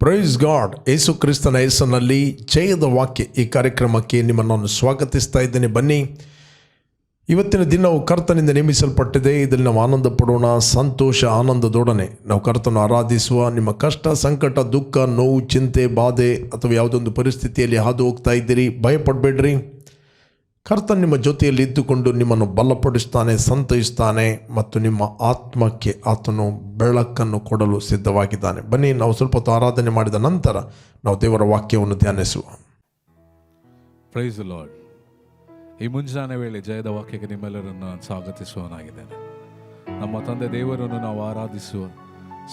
Praise God ಯೇಸು ಕ್ರಿಸ್ತನ ಹೆಸರಿನಲ್ಲಿ ಜಯದ ವಾಕ್ಯ ಈ ಕಾರ್ಯಕ್ರಮಕ್ಕೆ ನಿಮ್ಮನ್ನು ನಾನು ಸ್ವಾಗತಿಸ್ತಾ ಇದ್ದೇನೆ. ಬನ್ನಿ, ಇವತ್ತಿನ ದಿನವು ಕರ್ತನಿಂದ ನೇಮಿಸಲ್ಪಟ್ಟಿದೆ. ಇದರಲ್ಲಿ ನಾವು ಆನಂದ ಪಡೋಣ ಸಂತೋಷ, ಆನಂದದೊಡನೆ. ನಾವು ಕರ್ತನ ಆರಾಧಿಸುವ, ನಿಮ್ಮ ಕಷ್ಟ, ಸಂಕಟ, ದುಃಖ, ನೋವು, ಚಿಂತೆ, ಬಾಧೆ ಅಥವಾ ಯಾವುದೊಂದು ಪರಿಸ್ಥಿತಿಯಲ್ಲಿ ಹಾದು ಹೋಗ್ತಾ ಇದ್ದೀರಿ. ಭಯಪಡಬೇಡ್ರಿ. ಕರ್ತನ್ ನಿಮ್ಮ ಜೊತೆಯಲ್ಲಿ ಇದ್ದುಕೊಂಡು ನಿಮ್ಮನ್ನು ಬಲಪಡಿಸ್ತಾನೆ, ಸಂತೈಸ್ತಾನೆ ಮತ್ತು ನಿಮ್ಮ ಆತ್ಮಕ್ಕೆ ಆತನು ಬೆಳಕನ್ನು ಕೊಡಲು ಸಿದ್ಧವಾಗಿದ್ದಾನೆ. ಬನ್ನಿ, ನಾವು ಸ್ವಲ್ಪ ಹೊತ್ತು ಆರಾಧನೆ ಮಾಡಿದ ನಂತರ ನಾವು ದೇವರ ವಾಕ್ಯವನ್ನು ಧ್ಯಾನಿಸುವ. ಪ್ರೈಸ್ ಲಾರ್ಡ್ ಈ ಮುಂಜಾನೆ ವೇಳೆ ಜಯದ ವಾಕ್ಯಕ್ಕೆ ನಿಮ್ಮೆಲ್ಲರನ್ನು ನಾನು ಸ್ವಾಗತಿಸುವನಾಗಿದ್ದೇನೆ ನಮ್ಮ ತಂದೆ ದೇವರನ್ನು ನಾವು ಆರಾಧಿಸುವ,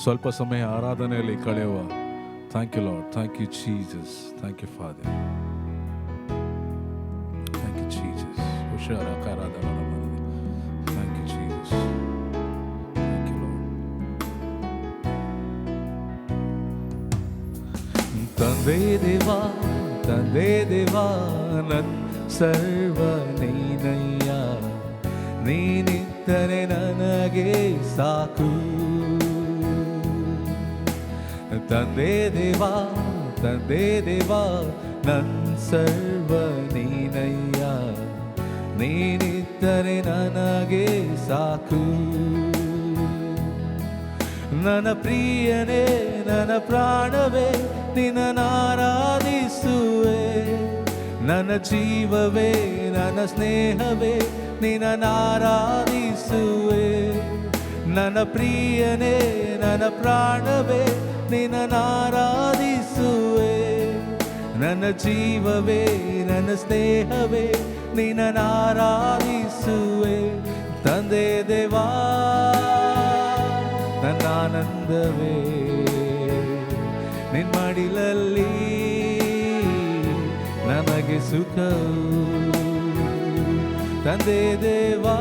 ಸ್ವಲ್ಪ ಸಮಯ ಆರಾಧನೆಯಲ್ಲಿ ಕಳೆಯುವ. Thank you lord thank you Jesus thank you father Jesus ಹುಷಾರ ಆರಾಧನೆ thank you Jesus thank you lord ತಂದೆ ದೇವಾ ತಂದೆ ದೇವಾ ನನ್ ಸರ್ವ ನೀನಯ್ಯ ನೀನಿದ್ದರೆ ನನಗೆ ಸಾಕು ತಂದೆ ದೇವಾ ತಂದೆ ದೇವಾ ನನ್ ಸರ್ವ ನೀನಯ್ಯ ನೀನಿದ್ದರೆ ನನಗೆ ಸಾಕು. ನನ್ನ ಪ್ರಿಯನೇ, ನನ್ನ ಪ್ರಾಣವೇ ನಿನ್ನನಾರಾಧಿಸುವೆ ನನ್ನ ಜೀವವೇ, ನನ್ನ ಸ್ನೇಹವೇ ನಿನ್ನನಾರಾಧಿಸುವೆ ನನ್ನ ಪ್ರಿಯನೇ, ನನ್ನ ಪ್ರಾಣವೇ ನಿನ್ನನಾರಾಧಿಸುವೆ ನನ್ನ ಜೀವವೇ, ನನ್ನ ಸ್ನೇಹವೇ ನಿನ್ನನಾರಾಧಿಸುವೆ ತಂದೆ ದೇವಾ ನನ್ನಾನಂದವೇ. ನಿನ್ಮಡಿಲಲ್ಲಿ ನನಗೆ ಸುಖವು. ತಂದೆ ದೇವಾ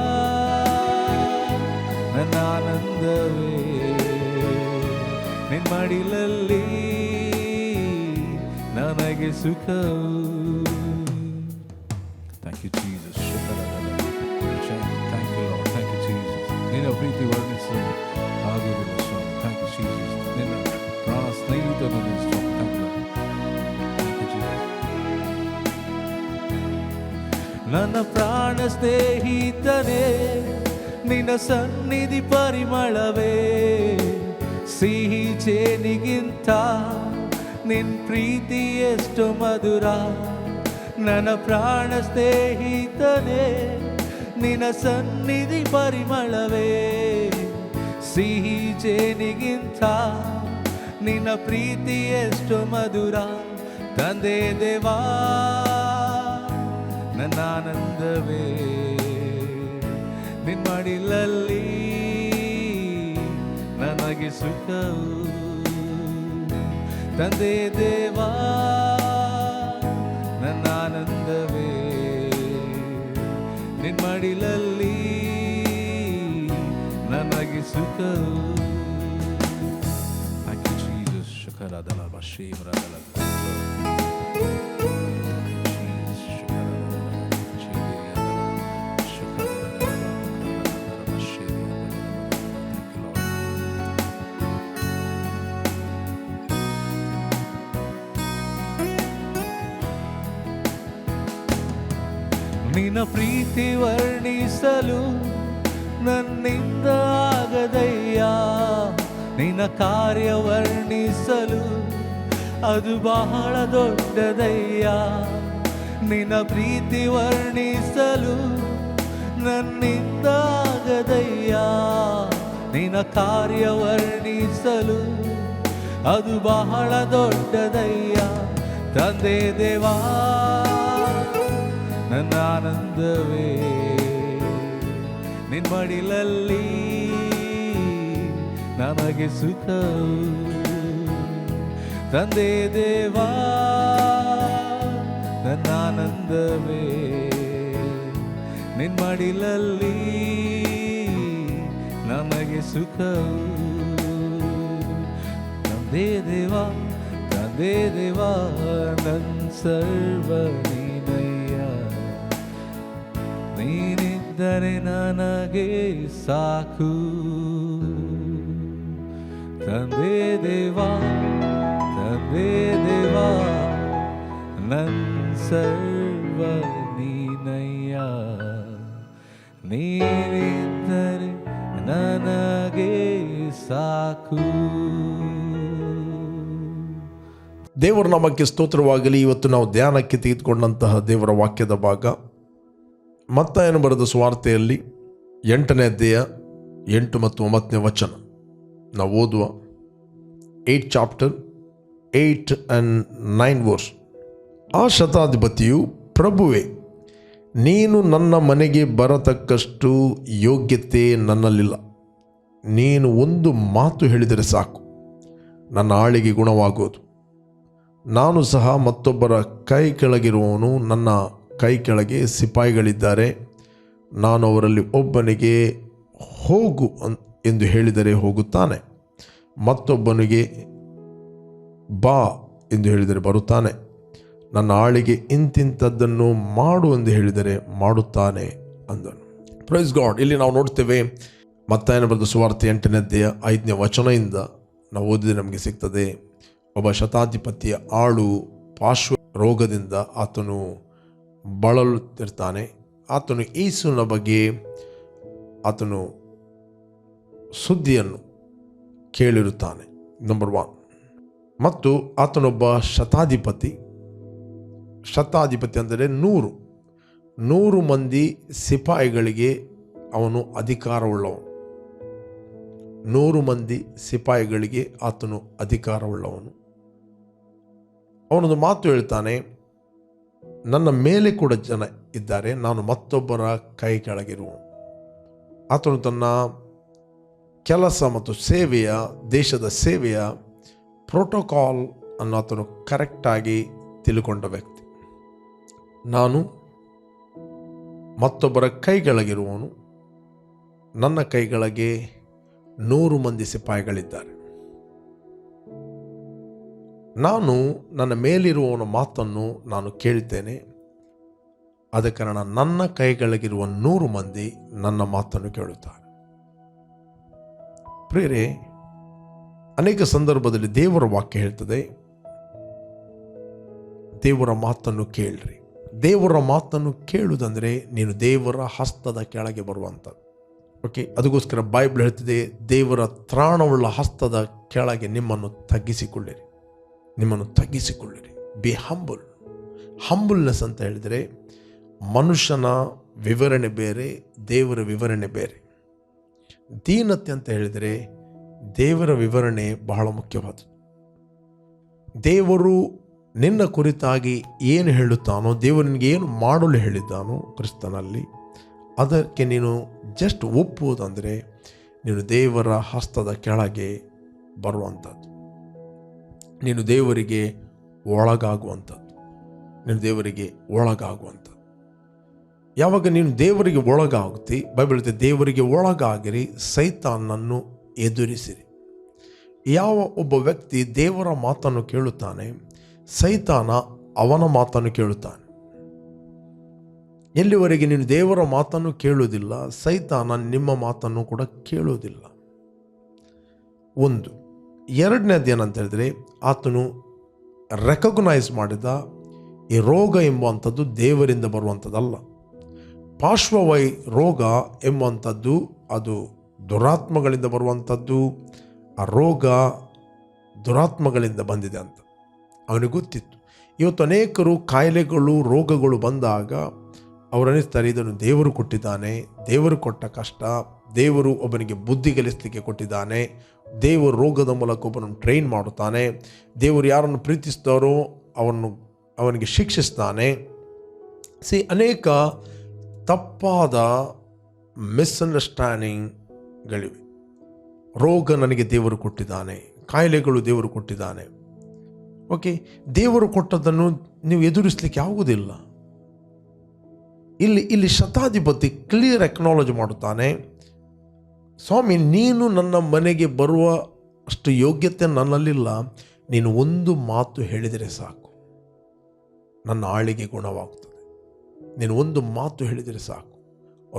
ನನ್ನಾನಂದವೇ. ನಿನ್ಮಡಿಲಲ್ಲಿ ನನಗೆ ಸುಖವು. ನನ್ನ ಪ್ರಾಣ ಸ್ನೇಹಿತನೇ, ನಿನ್ನ ಸನ್ನಿಧಿ ಪರಿಮಳವೇ. ಸಿಹಿ ಚೇನಿಗಿಂತ ನಿನ್ ಪ್ರೀತಿ ಎಷ್ಟು ಮಧುರ. ನನ್ನ ಪ್ರಾಣ ಸ್ನೇಹಿತನೇ, ನಿನ್ನ ಸನ್ನಿಧಿ ಪರಿಮಳವೇ. ಸಿಹಿ ಚೇನಿಗಿಂತ ನಿನ್ನ ಪ್ರೀತಿ ಎಷ್ಟು ಮಧುರ. ತಂದೆ ದೇವಾ ನನ್ನ ಆನಂದವೇ ನಿನ್ಮಡಿಲಲ್ಲಿ ನನಗೆ ಸುಖವು ತಂದೆ ದೇವಾ ನನ್ನ ಆನಂದವೇ ನಿನ್ಮಡಿಲಲ್ಲಿ ನನಗೆ ಸುಖವು ಶುಕರಾದ ಬಶೀಮರದಲ ನಿನ್ನ ಪ್ರೀತಿ ವರ್ಣಿಸಲು ನನ್ನಿಂದ ಆಗದಯ್ಯ. ನಿನ್ನ ಕಾರ್ಯ ವರ್ಣಿಸಲು ಅದು ಬಹಳ ದೊಡ್ಡದಯ್ಯ. ನಿನ್ನ ಪ್ರೀತಿ ವರ್ಣಿಸಲು ನನ್ನಿಂದ ಆಗದಯ್ಯ. ನಿನ್ನ ಕಾರ್ಯ ವರ್ಣಿಸಲು ಅದು ಬಹಳ ದೊಡ್ಡದಯ್ಯ. ತಂದೆ ದೇವಾ ನನ್ನ ಆನಂದವೇ ನಿನ್ಮಡಿಲಲ್ಲಿ ನನಗೆ ಸುಖವು ತಂದೆ ದೇವಾ ನನ್ನ ಆನಂದವೇ ನಿನ್ಮಡಿಲಲ್ಲಿ ನನಗೆ ಸುಖವು ತಂದೆ ದೇವಾ ತಂದೆ ದೇವಾ ನನ್ನ ಸರ್ವ ನೀನಯ್ಯ ನೀನಿದ್ದರೆ ನನಗೆ ಸಾಕು. ತಂದೆ ದೇವಾ ತಂದೆ ದೇವಾ, ನನ್ ಸರ್ವ ನೀನಯ್ಯ. ನೀನಿದ್ದರೆ ನನಗೆ ಸಾಕು. ದೇವರ ನಾಮಕ್ಕೆ ಸ್ತೋತ್ರವಾಗಲಿ, ಇವತ್ತು ನಾವು ಧ್ಯಾನಕ್ಕೆ ತೆಗೆದುಕೊಂಡಂತಹ ದೇವರ ವಾಕ್ಯದ ಭಾಗ. ಮತ್ತಾಯನ ಬರೆದ ಸ್ವಾರ್ಥೆಯಲ್ಲಿ ಎಂಟನೇ ಅಧ್ಯಾಯ ಎಂಟು ಮತ್ತು ಒಂಬತ್ತನೇ ವಚನ. ನಾವು ಓದುವ eight chapter eight and nine verse ಆ ಶತಾಧಿಪತಿಯು, ಪ್ರಭುವೆ, ನೀನು ನನ್ನ ಮನೆಗೆ ಬರತಕ್ಕಷ್ಟು ಯೋಗ್ಯತೆ ನನ್ನಲ್ಲಿಲ್ಲ. ನೀನು ಒಂದು ಮಾತು ಹೇಳಿದರೆ ಸಾಕು. ನನ್ನ ಆಳಿಗೆ ಗುಣವಾಗುವುದು. ನಾನು ಸಹ ಮತ್ತೊಬ್ಬರ ಕೈ ಕೆಳಗಿರುವವನು ನನ್ನ ಕೈ ಕೆಳಗೆ ಸಿಪಾಯಿಗಳಿದ್ದಾರೆ. ನಾನು ಅವರಲ್ಲಿ ಒಬ್ಬನಿಗೆ ಹೋಗು ಎಂದು ಹೇಳಿದರೆ ಹೋಗುತ್ತಾನೆ. ಮತ್ತೊಬ್ಬನಿಗೆ ಬಾ ಎಂದು ಹೇಳಿದರೆ ಬರುತ್ತಾನೆ. ನನ್ನ ಆಳಿಗೆ ಇಂತಿಂಥದ್ದನ್ನು ಮಾಡು ಎಂದು ಹೇಳಿದರೆ ಮಾಡುತ್ತಾನೆ ಅಂದನು. ಪ್ರೈಸ್ ಗಾಡ್ ಇಲ್ಲಿ ನಾವು ನೋಡ್ತೇವೆ ಮತ್ತಾಯನ ಬರೆದ ಸುವಾರ್ತೆ ಎಂಟನೇ ಅಧ್ಯಾಯ ಐದನೇ ವಚನದಿಂದ ನಾವು ಓದಿದರೆ ನಮಗೆ ಸಿಗ್ತದೆ, ಒಬ್ಬ ಶತಾಧಿಪತಿಯ ಆಳು ಪಾರ್ಶ್ವ ರೋಗದಿಂದ ಆತನು ಬಳಲುತ್ತಿರ್ತಾನೆ. ಆತನು ಯೇಸುವಿನ ಬಗ್ಗೆ ಆತನು ಸುದ್ದಿಯನ್ನು ಕೇಳಿರುತ್ತಾನೆ ನಂಬರ್ ಒನ್ ಮತ್ತು ಆತನೊಬ್ಬ ಶತಾಧಿಪತಿ. ಶತಾಧಿಪತಿ ಅಂದರೆ ನೂರು. ನೂರು ಮಂದಿ ಸಿಪಾಯಿಗಳಿಗೆ ಅವನು ಅಧಿಕಾರವುಳ್ಳವನು. ನೂರು ಮಂದಿ ಸಿಪಾಯಿಗಳಿಗೆ ಆತನು ಅಧಿಕಾರವುಳ್ಳವನು. ಅವನೊಂದು ಮಾತು ಹೇಳ್ತಾನೆ ನನ್ನ ಮೇಲೆ ಕೂಡ ಜನ ಇದ್ದಾರೆ. ನಾನು ಮತ್ತೊಬ್ಬರ ಕೈ ಕೆಳಗಿರುವನು. ಆತನು ತನ್ನ ಕೆಲಸ ಮತ್ತು ಸೇವೆಯ, ದೇಶದ ಸೇವೆಯ ಪ್ರೋಟೋಕಾಲ್ ಅನ್ನು ಆತನು ಕರೆಕ್ಟಾಗಿ ತಿಳ್ಕೊಂಡ ವ್ಯಕ್ತಿ. ನಾನು ಮತ್ತೊಬ್ಬರ ಕೈಗಳಗಿರುವವನು ನನ್ನ ಕೈಗಳಿಗೆ ನೂರು ಮಂದಿ ಸಿಪಾಯಿಗಳಿದ್ದಾರೆ. ನಾನು ನನ್ನ ಮೇಲಿರುವವನ ಮಾತನ್ನು ನಾನು ಕೇಳಿದ್ದೇನೆ. ಆದ ಕಾರಣ ನನ್ನ ಕೈಗಳಿಗಿರುವ ನೂರು ಮಂದಿ ನನ್ನ ಮಾತನ್ನು ಕೇಳುತ್ತಾರೆ. ಪ್ರೇರೆ ಅನೇಕ ಸಂದರ್ಭದಲ್ಲಿ ದೇವರ ವಾಕ್ಯ ಹೇಳ್ತದೆ, ದೇವರ ಮಾತನ್ನು ಕೇಳ್ರಿ. ದೇವರ ಮಾತನ್ನು ಕೇಳುವುದಂದರೆ ನೀನು ದೇವರ ಹಸ್ತದ ಕೆಳಗೆ ಬರುವಂಥದ್ದು. ಓಕೆ ಅದಕ್ಕೋಸ್ಕರ ಬೈಬಲ್ ಹೇಳ್ತಿದೆ, ದೇವರ ತ್ರಾಣವುಳ್ಳ ಹಸ್ತದ ಕೆಳಗೆ ನಿಮ್ಮನ್ನು ತಗ್ಗಿಸಿಕೊಳ್ಳಿರಿ. ನಿಮ್ಮನ್ನು ತಗ್ಗಿಸಿಕೊಳ್ಳಿರಿ. ಬಿ ಹಂಬುಲ್ ಹಂಬುಲ್ನೆಸ್ ಅಂತ ಹೇಳಿದರೆ ಮನುಷ್ಯನ ವಿವರಣೆ ಬೇರೆ, ದೇವರ ವಿವರಣೆ ಬೇರೆ. ದೀನತೆ ಅಂತ ಹೇಳಿದರೆ ದೇವರ ವಿವರಣೆ ಬಹಳ ಮುಖ್ಯವಾದದ್ದು. ದೇವರು ನಿನ್ನ ಕುರಿತಾಗಿ ಏನು ಹೇಳುತ್ತಾನೋ, ದೇವರು ನಿನಗೆ ಏನು ಮಾಡಲು ಹೇಳಿದ್ದಾನೋ ಕ್ರಿಸ್ತನಲ್ಲಿ, ಅದಕ್ಕೆ ನೀನು ಜಸ್ಟ್ ಒಪ್ಪುವುದಂದರೆ ನೀನು ದೇವರ ಹಸ್ತದ ಕೆಳಗೆ ಬರುವಂಥದ್ದು. ನೀನು ದೇವರಿಗೆ ಒಳಗಾಗುವಂಥದ್ದು. ನೀನು ದೇವರಿಗೆ ಒಳಗಾಗುವಂಥದ್ದು. ಯಾವಾಗ ನೀನು ದೇವರಿಗೆ ಒಳಗಾಗುತ್ತಿ ಬೈಬಲ್ ದೇವರಿಗೆ ಒಳಗಾಗಿರಿ, ಸೈತಾನನ್ನು ಎದುರಿಸಿರಿ. ಯಾವ ಒಬ್ಬ ವ್ಯಕ್ತಿ ದೇವರ ಮಾತನ್ನು ಕೇಳುತ್ತಾನೆ, ಸೈತಾನ ಅವನ ಮಾತನ್ನು ಕೇಳುತ್ತಾನೆ. ಎಲ್ಲಿವರೆಗೆ ನೀನು ದೇವರ ಮಾತನ್ನು ಕೇಳುವುದಿಲ್ಲ, ಸೈತಾನ ನಿಮ್ಮ ಮಾತನ್ನು ಕೂಡ ಕೇಳುವುದಿಲ್ಲ. ಒಂದು ಎರಡನೇದು ಏನಂತ ಹೇಳಿದ್ರೆ, ಆತನು ರೆಕಗ್ನೈಸ್ ಮಾಡಿದ ಈ ರೋಗ ಎಂಬುವಂಥದ್ದು ದೇವರಿಂದ ಬರುವಂಥದ್ದಲ್ಲ. ಪಾರ್ಶ್ವವೈ ರೋಗ ಎಂಬುವಂಥದ್ದು ಅದು ದುರಾತ್ಮಗಳಿಂದ ಬರುವಂಥದ್ದು, ಆ ರೋಗ ದುರಾತ್ಮಗಳಿಂದ ಬಂದಿದೆ ಅಂತ ಅವನಿಗೆ ಗೊತ್ತಿತ್ತು. ಇವತ್ತು ಅನೇಕರು ಕಾಯಿಲೆಗಳು, ರೋಗಗಳು ಬಂದಾಗ ಅವರನ್ನಿಸ್ತಾರೆ ಇದನ್ನು ದೇವರು ಕೊಟ್ಟಿದ್ದಾನೆ, ದೇವರು ಕೊಟ್ಟ ಕಷ್ಟ ದೇವರು ಒಬ್ಬನಿಗೆ ಬುದ್ಧಿ ಗೆಲ್ಲಿಸಲಿಕ್ಕೆ ಕೊಟ್ಟಿದ್ದಾನೆ. ದೇವರು ರೋಗದ ಮೂಲಕ ಒಬ್ಬನನ್ನು ಟ್ರೈನ್ ಮಾಡುತ್ತಾನೆ. ದೇವರು ಯಾರನ್ನು ಪ್ರೀತಿಸ್ತಾರೋ ಅವನು ಅವನಿಗೆ ಶಿಕ್ಷಿಸ್ತಾನೆ. ಸಿ ಅನೇಕ ತಪ್ಪಾದ ಮಿಸ್ಅಂಡರ್ಸ್ಟ್ಯಾಂಡಿಂಗ್ಗಳಿವೆ ರೋಗ ನನಗೆ ದೇವರು ಕೊಟ್ಟಿದ್ದಾನೆ. ಕಾಯಿಲೆಗಳು ದೇವರು ಕೊಟ್ಟಿದ್ದಾನೆ. ಓಕೆ ದೇವರು ಕೊಟ್ಟದ್ದನ್ನು ನೀವು ಎದುರಿಸಲಿಕ್ಕೆ ಆಗುವುದಿಲ್ಲ. ಇಲ್ಲಿ ಇಲ್ಲಿ ಶತಾಧಿಪತಿ ಕ್ಲಿಯರ್ ಎಕ್ನಾಲಜಿ ಮಾಡುತ್ತಾನೆ. ಸ್ವಾಮಿ, ನೀನು ನನ್ನ ಮನೆಗೆ ಬರುವ ಅಷ್ಟು ಯೋಗ್ಯತೆ ನನ್ನಲ್ಲಿಲ್ಲ. ನೀನು ಒಂದು ಮಾತು ಹೇಳಿದರೆ ಸಾಕು. ನನ್ನ ಆಳಿಗೆ ಗುಣವಾಗ್ತದೆ. ನೀನು ಒಂದು ಮಾತು ಹೇಳಿದರೆ ಸಾಕು.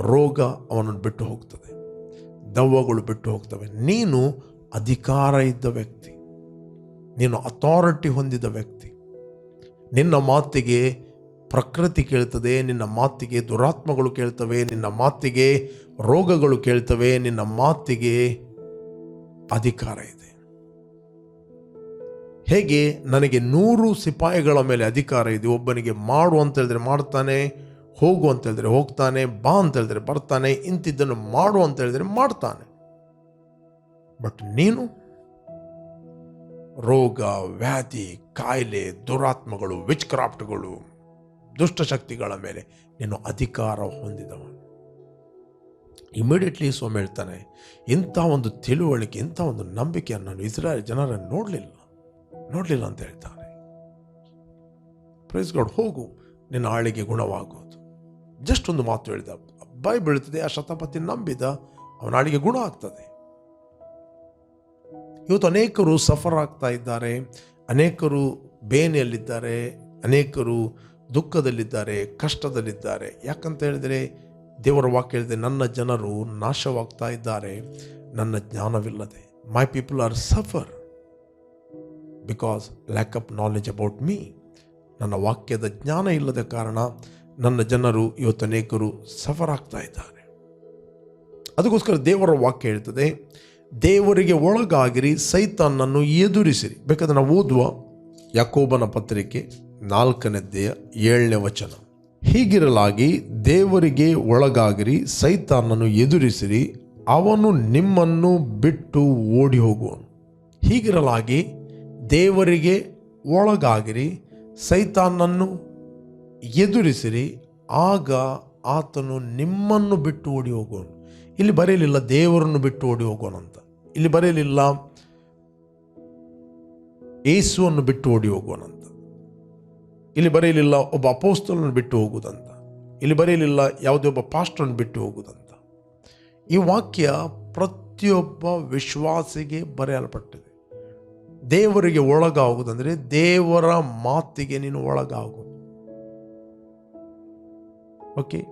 ರೋಗ ಅವನನ್ನು ಬಿಟ್ಟು ಹೋಗ್ತದೆ. ದವ್ವಗಳು ಬಿಟ್ಟು ಹೋಗ್ತವೆ. ನೀನು ಅಧಿಕಾರ ಇದ್ದ ವ್ಯಕ್ತಿ. ನೀನು ಅಥಾರಿಟಿ ಹೊಂದಿದ ವ್ಯಕ್ತಿ. ನಿನ್ನ ಮಾತಿಗೆ ಪ್ರಕೃತಿ ಕೇಳ್ತದೆ, ನಿನ್ನ ಮಾತಿಗೆ ದುರಾತ್ಮಗಳು ಕೇಳ್ತವೆ, ನಿನ್ನ ಮಾತಿಗೆ ರೋಗಗಳು ಕೇಳ್ತವೆ, ನಿನ್ನ ಮಾತಿಗೆ ಅಧಿಕಾರ ಇದೆ. ಹೇಗೆ? ನನಗೆ ನೂರು ಸಿಪಾಯಿಗಳ ಮೇಲೆ ಅಧಿಕಾರ ಇದೆ. ಒಬ್ಬನಿಗೆ ಮಾಡು ಅಂತ ಹೇಳಿದ್ರೆ ಮಾಡ್ತಾನೆ, ಹೋಗು ಅಂತ ಹೇಳಿದ್ರೆ ಹೋಗ್ತಾನೆ, ಬಾ ಅಂತ ಹೇಳಿದ್ರೆ ಬರ್ತಾನೆ, ಇಂತಿದ್ದನ್ನು ಮಾಡು ಅಂತ ಹೇಳಿದ್ರೆ ಮಾಡ್ತಾನೆ. ಬಟ್ ನೀನು? ರೋಗ, ವ್ಯಾಧಿ, ಕಾಯಿಲೆ, ದುರಾತ್ಮಗಳು ವಿಚ್ ಕ್ರಾಫ್ಟ್ಗಳು ದುಷ್ಟಶಕ್ತಿಗಳ ಮೇಲೆ ನೀನು ಅಧಿಕಾರ ಹೊಂದಿದವನು. ಇಮಿಡಿಯೇಟ್ಲಿ ಸ್ವಾಮಿ ಹೇಳ್ತಾನೆ, ಇಂಥ ಒಂದು ತಿಳುವಳಿಕೆ, ಇಂಥ ಒಂದು ನಂಬಿಕೆಯನ್ನು ನಾನು ಇಸ್ರಾಯೇಲ್ ಜನರನ್ನು ನೋಡಲಿಲ್ಲ ನೋಡಲಿಲ್ಲ ಅಂತ ಹೇಳ್ತಾನೆ. ಪ್ರೈಸ್ ಗಾಡ್ ಹೋಗು, ನಿನ್ನ ಆಳಿಗೆ ಗುಣವಾಗೋದು ಜಸ್ಟ್ ಒಂದು ಮಾತು ಹೇಳಿದ, ಬಾಯಿ ಬೀಳ್ತದೆ ಆ ಶತಪತಿ ನಂಬಿದ, ಅವನ ಆಳಿಗೆ ಗುಣ ಆಗ್ತದೆ. ಇವತ್ತು ಅನೇಕರು ಸಫರ್ ಆಗ್ತಾ ಇದ್ದಾರೆ, ಅನೇಕರು ಬೇನೆಯಲ್ಲಿದ್ದಾರೆ, ಅನೇಕರು ದುಃಖದಲ್ಲಿದ್ದಾರೆ, ಕಷ್ಟದಲ್ಲಿದ್ದಾರೆ. ಯಾಕಂತ ಹೇಳಿದರೆ ದೇವರ ವಾಕ್ಯ ಹೇಳಿದೆ ನನ್ನ ಜನರು ನಾಶವಾಗ್ತಾ ಇದ್ದಾರೆ. ನನ್ನ ಜ್ಞಾನವಿಲ್ಲದೆ. My people are suffer because lack of knowledge about me ನನ್ನ ವಾಕ್ಯದ ಜ್ಞಾನ ಇಲ್ಲದ ಕಾರಣ ನನ್ನ ಜನರು ಇವತ್ತು ಅನೇಕರು ಸಫರ್ ಆಗ್ತಾ ಇದ್ದಾರೆ. ಅದಕ್ಕೋಸ್ಕರ ದೇವರ ವಾಕ್ಯ ಹೇಳ್ತದೆ, ದೇವರಿಗೆ ಒಳಗಾಗಿರಿ ಸೈತಾನನ್ನು ಎದುರಿಸಿರಿ. ಬೇಕಾದ್ರೆ ನಾವು ಓದುವ ಯಾಕೋಬನ ಪತ್ರಿಕೆ ನಾಲ್ಕನೇದ್ದೆಯ ಏಳನೇ ವಚನ. ಹೀಗಿರಲಾಗಿ ದೇವರಿಗೆ ಒಳಗಾಗಿರಿ ಸೈತಾನನ್ನು ಎದುರಿಸಿರಿ, ಅವನು ನಿಮ್ಮನ್ನು ಬಿಟ್ಟು ಓಡಿ ಹೋಗುವನು ಹೀಗಿರಲಾಗಿ ದೇವರಿಗೆ ಒಳಗಾಗಿರಿ ಸೈತಾನನ್ನು ಎದುರಿಸಿರಿ, ಆಗ ಆತನು ನಿಮ್ಮನ್ನು ಬಿಟ್ಟು ಓಡಿ ಹೋಗೋನು ಇಲ್ಲಿ ಬರೆಯಲಿಲ್ಲ ದೇವರನ್ನು ಬಿಟ್ಟು ಓಡಿ ಹೋಗೋಣಂತ ಇಲ್ಲಿ ಬರೆಯಲಿಲ್ಲ ಏಸುವನ್ನು ಬಿಟ್ಟು ಓಡಿ ಹೋಗೋಣಂತ ಇಲ್ಲಿ ಬರೆಯಲಿಲ್ಲ ಒಬ್ಬ ಅಪೋಸ್ತಲನ್ನು ಬಿಟ್ಟು ಹೋಗುವುದಂತ. ಇಲ್ಲಿ ಬರೆಯಲಿಲ್ಲ ಯಾವುದೇ ಒಬ್ಬ ಪಾಸ್ಟ್ರನ್ನು ಬಿಟ್ಟು ಹೋಗುವುದಂತ. ಈ ವಾಕ್ಯ ಪ್ರತಿಯೊಬ್ಬ ವಿಶ್ವಾಸಿಗೆ ಬರೆಯಲ್ಪಟ್ಟಿದೆ. ದೇವರಿಗೆ ಒಳಗಾಗುವುದಂದರೆ ದೇವರ ಮಾತಿಗೆ ನೀನು ಒಳಗಾಗು. ಓಕೆ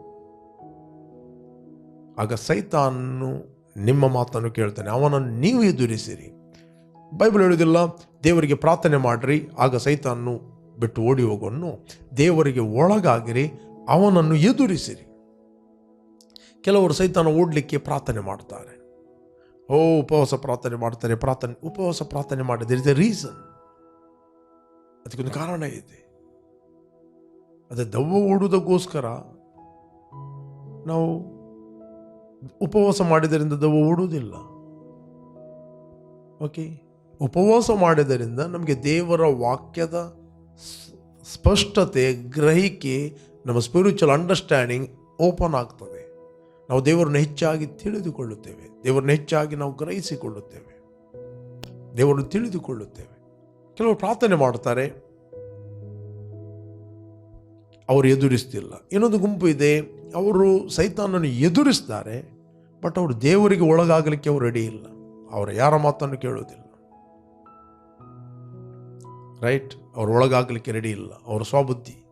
ಆಗ ಸೈತಾನು ನಿಮ್ಮ ಮಾತನ್ನು ಕೇಳ್ತಾನೆ. ಅವನನ್ನು ನೀವು ಎದುರಿಸಿರಿ. ಬೈಬಲ್ ಹೇಳುವುದಿಲ್ಲ, ದೇವರಿಗೆ ಪ್ರಾರ್ಥನೆ ಮಾಡಿರಿ. ಆಗ ಸೈತಾನು ಬಿಟ್ಟು ಓಡಿ ಹೋಗೋನು, ದೇವರಿಗೆ ಒಳಗಾಗಿರಿ, ಅವನನ್ನು ಎದುರಿಸಿರಿ. ಕೆಲವರು ಸೈತಾನ ಓಡಲಿಕ್ಕೆ ಪ್ರಾರ್ಥನೆ ಮಾಡ್ತಾರೆ. ಓ, ಉಪವಾಸ ಪ್ರಾರ್ಥನೆ ಮಾಡ್ತಾರೆ, ಪ್ರಾರ್ಥನೆ, ಉಪವಾಸ ಪ್ರಾರ್ಥನೆ ಮಾಡಿದ್ರೆ ಇಸ್ ಎ ರೀಸನ್ ಅದಕ್ಕೊಂದು ಕಾರಣ ಇದೆ. ಅದೇ ದವ್ವ ಓಡುವುದಕ್ಕೋಸ್ಕರ ನಾವು ಉಪವಾಸ ಮಾಡಿದರಿಂದ ದವ್ವ ಓಡುವುದಿಲ್ಲ. ಓಕೆ ಉಪವಾಸ ಮಾಡಿದ್ದರಿಂದ ನಮಗೆ ದೇವರ ವಾಕ್ಯದ ಸ್ಪಷ್ಟತೆ ಗ್ರಹಿಕೆ ನಮ್ಮ ಸ್ಪಿರಿಚುವಲ್ ಅಂಡರ್ಸ್ಟ್ಯಾಂಡಿಂಗ್ ಓಪನ್ ಆಗ್ತದೆ. ನಾವು ದೇವರನ್ನು ಹೆಚ್ಚಾಗಿ ತಿಳಿದುಕೊಳ್ಳುತ್ತೇವೆ. ದೇವರನ್ನು ಹೆಚ್ಚಾಗಿ ನಾವು ಗ್ರಹಿಸಿಕೊಳ್ಳುತ್ತೇವೆ. ದೇವರನ್ನು ತಿಳಿದುಕೊಳ್ಳುತ್ತೇವೆ. ಕೆಲವರು ಪ್ರಾರ್ಥನೆ ಮಾಡ್ತಾರೆ ಅವರು ಎದುರಿಸ್ತಿಲ್ಲ. ಇನ್ನೊಂದು ಗುಂಪು ಇದೆ. ಅವರು ಸೈತಾನನ್ನು ಎದುರಿಸ್ತಾರೆ, ಬಟ್ ಅವರು ದೇವರಿಗೆ ಒಳಗಾಗಲಿಕ್ಕೆ ಅವರು ರೆಡಿ ಇಲ್ಲ. ಅವರು ಯಾರ ಮಾತನ್ನು ಕೇಳುವುದಿಲ್ಲ. ರೈಟ್ ಅವ್ರು ಒಳಗಾಗಲಿಕ್ಕೆ ರೆಡಿ ಇಲ್ಲ. ಅವರ ಸ್ವಬುದ್ಧಿ.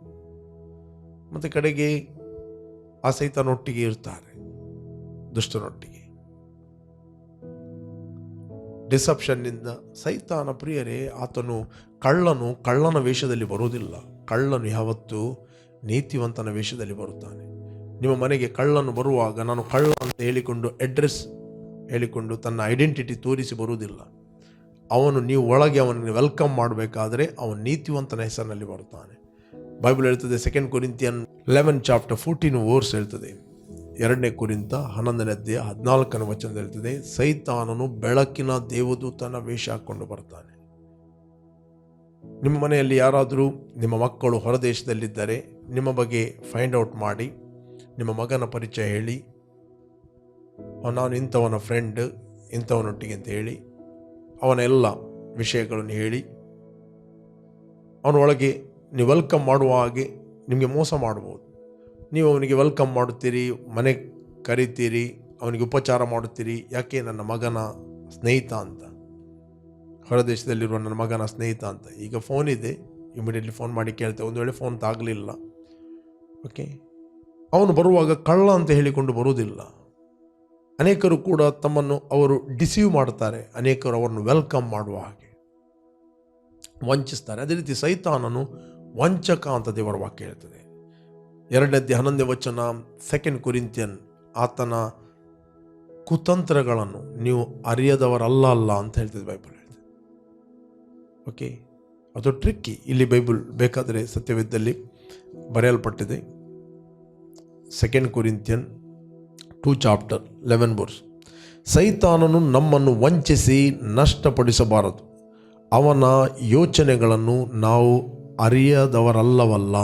ಮತ್ತು ಕಡೆಗೆ ಆ ಸೈತಾನೊಟ್ಟಿಗೆ ಇರ್ತಾರೆ. ದುಷ್ಟನೊಟ್ಟಿಗೆ. ಡಿಸೆಪ್ಷನ್ನಿಂದ ಸೈತಾನ ಪ್ರಿಯರೇ, ಆತನು ಕಳ್ಳನು, ಕಳ್ಳನ ವೇಷದಲ್ಲಿ ಬರುವುದಿಲ್ಲ. ಕಳ್ಳನು ಯಾವತ್ತೂ ನೀತಿವಂತನ ವೇಷದಲ್ಲಿ ಬರುತ್ತಾನೆ. ನಿಮ್ಮ ಮನೆಗೆ ಕಳ್ಳನು ಬರುವಾಗ ನಾನು ಕಳ್ಳ ಅಂತ ಹೇಳಿಕೊಂಡು ಅಡ್ರೆಸ್ ಹೇಳಿಕೊಂಡು ತನ್ನ ಐಡೆಂಟಿಟಿ ತೋರಿಸಿ ಬರುವುದಿಲ್ಲ. ಅವನು ನೀವು ಒಳಗೆ ಅವನಿಗೆ ವೆಲ್ಕಮ್ ಮಾಡಬೇಕಾದ್ರೆ ಅವನು ನೀತಿವಂತನ ಹೆಸರಿನಲ್ಲಿ ಬರ್ತಾನೆ ಬೈಬಲ್ ಹೇಳ್ತದೆ second Corinthian eleven chapter fourteen verse ಹೇಳ್ತದೆ. ಎರಡನೇ ಕುರಿಂತ ಹನ್ನೊಂದನೇ ಹದಿನಾಲ್ಕನೇ ವಚನ ಹೇಳ್ತದೆ, ಸೈತಾನನು ಬೆಳಕಿನ ದೇವದೂತನ ವೇಷ ಹಾಕ್ಕೊಂಡು ಬರ್ತಾನೆ. ನಿಮ್ಮ ಮನೆಯಲ್ಲಿ ಯಾರಾದರೂ ನಿಮ್ಮ ಮಕ್ಕಳು ಹೊರದೇಶದಲ್ಲಿದ್ದರೆ ನಿಮ್ಮ ಬಗ್ಗೆ ಫೈಂಡ್ ಔಟ್ ಮಾಡಿ, ನಿಮ್ಮ ಮಗನ ಪರಿಚಯ ಹೇಳಿ ನಾನು ಇಂಥವನ ಫ್ರೆಂಡ್ ಇಂಥವನೊಟ್ಟಿಗೆ ಅಂತ ಹೇಳಿ ಅವನ ಎಲ್ಲ ವಿಷಯಗಳನ್ನು ಹೇಳಿ, ಅವನೊಳಗೆ ನೀವು ವೆಲ್ಕಮ್ ಮಾಡುವ ಹಾಗೆ ನಿಮಗೆ ಮೋಸ ಮಾಡ್ಬೋದು ನೀವು ಅವನಿಗೆ ವೆಲ್ಕಮ್ ಮಾಡುತ್ತೀರಿ, ಮನೆ ಕರಿತೀರಿ, ಅವನಿಗೆ ಉಪಚಾರ ಮಾಡುತ್ತೀರಿ, ಯಾಕೆ ನನ್ನ ಮಗನ ಸ್ನೇಹಿತ ಅಂತ. ಹೊರದೇಶದಲ್ಲಿರುವ ನನ್ನ ಮಗನ ಸ್ನೇಹಿತ ಅಂತ. ಈಗ ಫೋನ್ ಇದೆ ಇಮಿಡಿಯೇಟ್ಲಿ ಫೋನ್ ಮಾಡಿ ಕೇಳ್ತೆ, ಒಂದು ವೇಳೆ ಫೋನ್ ತಾಗಲಿಲ್ಲ ಓಕೆ ಅವನು ಬರುವಾಗ ಕಳ್ಳ ಅಂತ ಹೇಳಿಕೊಂಡು ಬರುವುದಿಲ್ಲ. ಅನೇಕರು ಕೂಡ ತಮ್ಮನ್ನು ಅವರು ಡಿಸೀವ್ ಮಾಡ್ತಾರೆ ಅನೇಕರು ಅವರನ್ನು ವೆಲ್ಕಮ್ ಮಾಡುವ ಹಾಗೆ. ವಂಚಿಸ್ತಾರೆ. ಅದೇ ರೀತಿ ಸೈತಾನನು ವಂಚಕ ಅಂತ ದೇವರ ವಾಕ್ಯ ಹೇಳ್ತದೆ. ಎರಡನೇ ಹನ್ನೊಂದನೇ ವಚನ ಸೆಕೆಂಡ್ ಕುರಿಂತಿಯನ್ ಆತನ ಕುತಂತ್ರಗಳನ್ನು ನೀವು ಅರಿಯದವರಲ್ಲ ಅಲ್ಲ ಅಂತ ಹೇಳ್ತದೆ ಬೈಬಲ್ ಹೇಳ್ತದೆ. ಓಕೆ ಅದು ಟ್ರಿಕ್ಕಿ ಇಲ್ಲಿ ಬೈಬಲ್ ಬೇಕಾದರೆ ಸತ್ಯವಿದ್ದಲ್ಲಿ ಬರೆಯಲ್ಪಟ್ಟಿದೆ. Second Corinthian two chapter eleven verse ಸೈತಾನನು ನಮ್ಮನ್ನು ವಂಚಿಸಿ ನಷ್ಟಪಡಿಸಬಾರದು. ಅವನ ಯೋಚನೆಗಳನ್ನು ನಾವು ಅರಿಯದವರಲ್ಲವಲ್ಲ.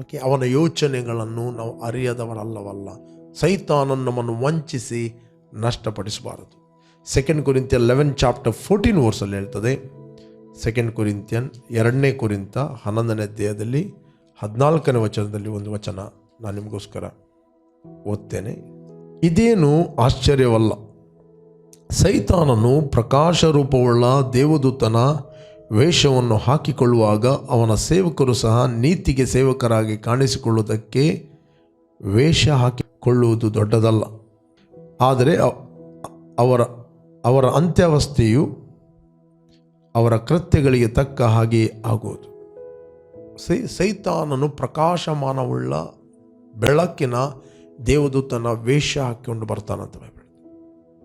ಓಕೆ ಅವನ ಯೋಚನೆಗಳನ್ನು ನಾವು ಅರಿಯದವರಲ್ಲವಲ್ಲ. ಸೈತಾನನ್ನು ನಮ್ಮನ್ನು ವಂಚಿಸಿ ನಷ್ಟಪಡಿಸಬಾರದು. Second Corinthian eleven chapter fourteen ವರ್ಸಲ್ಲಿ ಹೇಳ್ತದೆ. ಸೆಕೆಂಡ್ ಕುರಿಂತಿಯನ್ ಎರಡನೇ ಕುರಿತ ಹನ್ನೊಂದನೇ ಅಧ್ಯಾಯದಲ್ಲಿ ಹದಿನಾಲ್ಕನೇ ವಚನದಲ್ಲಿ ಒಂದು ವಚನ. ನಾನು ನಿಮಗೋಸ್ಕರ ಓದ್ತೇನೆ ಇದೇನು ಆಶ್ಚರ್ಯವಲ್ಲ. ಸೈತಾನನು ಪ್ರಕಾಶ ರೂಪವುಳ್ಳ ದೇವದೂತನ ವೇಷವನ್ನು ಹಾಕಿಕೊಳ್ಳುವಾಗ ಅವನ ಸೇವಕರು ಸಹ ನೀತಿಗೆ ಸೇವಕರಾಗಿ ಕಾಣಿಸಿಕೊಳ್ಳುವುದಕ್ಕೆ ವೇಷ ಹಾಕಿಕೊಳ್ಳುವುದು ದೊಡ್ಡದಲ್ಲ. ಆದರೆ ಅವರ ಅವರ ಅಂತ್ಯಾವಸ್ಥೆಯು ಅವರ ಕೃತ್ಯಗಳಿಗೆ ತಕ್ಕ ಹಾಗೆ ಆಗುವುದು. ಸೈ, ಸೈತಾನನು ಪ್ರಕಾಶಮಾನವುಳ್ಳ ಬೆಳಕಿನ ದೇವದೂತನ ವೇಷ ಹಾಕಿಕೊಂಡು ಬರ್ತಾನಂತ ಬೈಬಲ್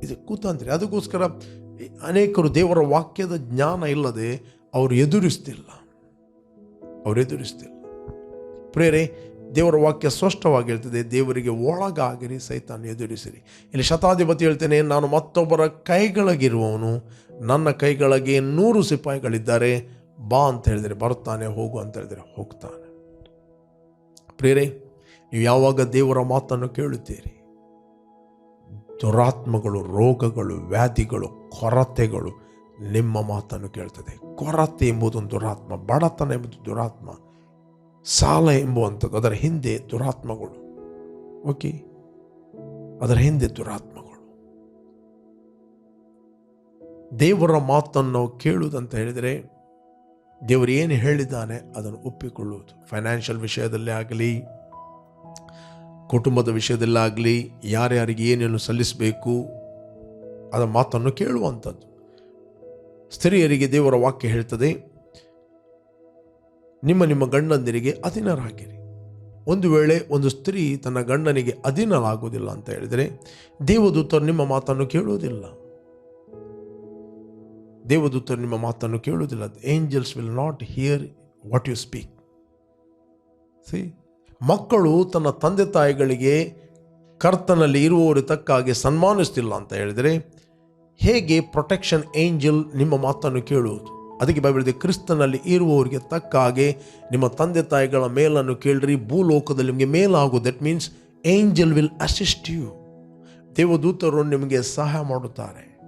ಇದು ಕೂತಂತ್ರಿ. ಅದಕ್ಕೋಸ್ಕರ ಅನೇಕರು ದೇವರ ವಾಕ್ಯದ ಜ್ಞಾನ ಇಲ್ಲದೆ ಅವರು ಎದುರಿಸ್ತಿಲ್ಲ. ಅವರು ಎದುರಿಸ್ತಿಲ್ಲ. ಪ್ರೇರೆ, ದೇವರ ವಾಕ್ಯ ಸ್ಪಷ್ಟವಾಗಿ ಹೇಳ್ತದೆ, ದೇವರಿಗೆ ಒಳಗಾಗಿರಿ, ಸೈತಾನ ಎದುರಿಸಿರಿ. ಇಲ್ಲಿ ಶತಾಧಿಪತಿ ಹೇಳ್ತೇನೆ, ನಾನು ಮತ್ತೊಬ್ಬರ ಕೈಗಳಗಿರುವವನು, ನನ್ನ ಕೈಗಳಿಗೆ ನೂರು ಸಿಪಾಯಿಗಳಿದ್ದಾರೆ, ಬಾ ಅಂತ ಹೇಳಿದರೆ ಬರ್ತಾನೆ, ಹೋಗು ಅಂತ ಹೇಳಿದರೆ ಹೋಗ್ತಾನೆ. ಪ್ರೇರೆ ನೀವು ಯಾವಾಗ ದೇವರ ಮಾತನ್ನು ಕೇಳುತ್ತೀರಿ? ದುರಾತ್ಮಗಳು, ರೋಗಗಳು, ವ್ಯಾಧಿಗಳು, ಕೊರತೆಗಳು ನಿಮ್ಮ ಮಾತನ್ನು ಕೇಳ್ತದೆ. ಕೊರತೆ ಎಂಬುದೊಂದು ದುರಾತ್ಮ, ಬಡತನ ಎಂಬುದು ದುರಾತ್ಮ, ಸಾಲ ಎಂಬುವಂಥದ್ದು ಅದರ ಹಿಂದೆ ದುರಾತ್ಮಗಳು. ಓಕೆ? ಅದರ ಹಿಂದೆ ದುರಾತ್ಮಗಳು. ದೇವರ ಮಾತನ್ನು ಕೇಳುವುದಂತ ಹೇಳಿದರೆ ದೇವರು ಏನು ಹೇಳಿದ್ದಾನೆ ಅದನ್ನು ಒಪ್ಪಿಕೊಳ್ಳುವುದು. ಫೈನಾನ್ಷಿಯಲ್ ವಿಷಯದಲ್ಲೇ ಆಗಲಿ ಕುಟುಂಬದ ವಿಷಯದಲ್ಲಾಗಲಿ ಯಾರ್ಯಾರಿಗೆ ಏನೇನು ಸಲ್ಲಿಸಬೇಕು ಅದರ ಮಾತನ್ನು ಕೇಳುವಂಥದ್ದು. ಸ್ತ್ರೀಯರಿಗೆ ದೇವರ ವಾಕ್ಯ ಹೇಳ್ತದೆ, ನಿಮ್ಮ ನಿಮ್ಮ ಗಂಡಂದಿರಿಗೆ ಅಧೀನರಾಗಿರಿ. ಒಂದು ವೇಳೆ ಒಂದು ಸ್ತ್ರೀ ತನ್ನ ಗಂಡನಿಗೆ ಅಧೀನರಾಗುವುದಿಲ್ಲ ಅಂತ ಹೇಳಿದರೆ ದೇವದೂತರು ನಿಮ್ಮ ಮಾತನ್ನು ಕೇಳುವುದಿಲ್ಲ. ದೇವದೂತರು ನಿಮ್ಮ ಮಾತನ್ನು ಕೇಳುವುದಿಲ್ಲ. Angels will not hear what you speak see ಮಕ್ಕಳು ತನ್ನ ತಂದೆ ತಾಯಿಗಳಿಗೆ ಕರ್ತನಲ್ಲಿ ಇರುವವರು ತಕ್ಕಾಗಿ ಸನ್ಮಾನಿಸ್ತಿಲ್ಲ ಅಂತ ಹೇಳಿದರೆ, ಹೇಗೆ ಪ್ರೊಟೆಕ್ಷನ್ ಏಂಜಲ್ ನಿಮ್ಮ ಮಾತನ್ನು ಕೇಳುವುದು? ಅದಕ್ಕೆ ಬೈಬಲಿದೆ ಕ್ರಿಸ್ತನಲ್ಲಿ ಇರುವವರಿಗೆ ತಕ್ಕ ಹಾಗೆ ನಿಮ್ಮ ತಂದೆ ತಾಯಿಗಳ ಮೇಲನ್ನು ಕೇಳ್ರಿ, ಭೂಲೋಕದಲ್ಲಿ ನಿಮಗೆ ಮೇಲಾಗು. That means angel will assist you ದೇವದೂತರು ನಿಮಗೆ ಸಹಾಯ ಮಾಡುತ್ತಾರೆ.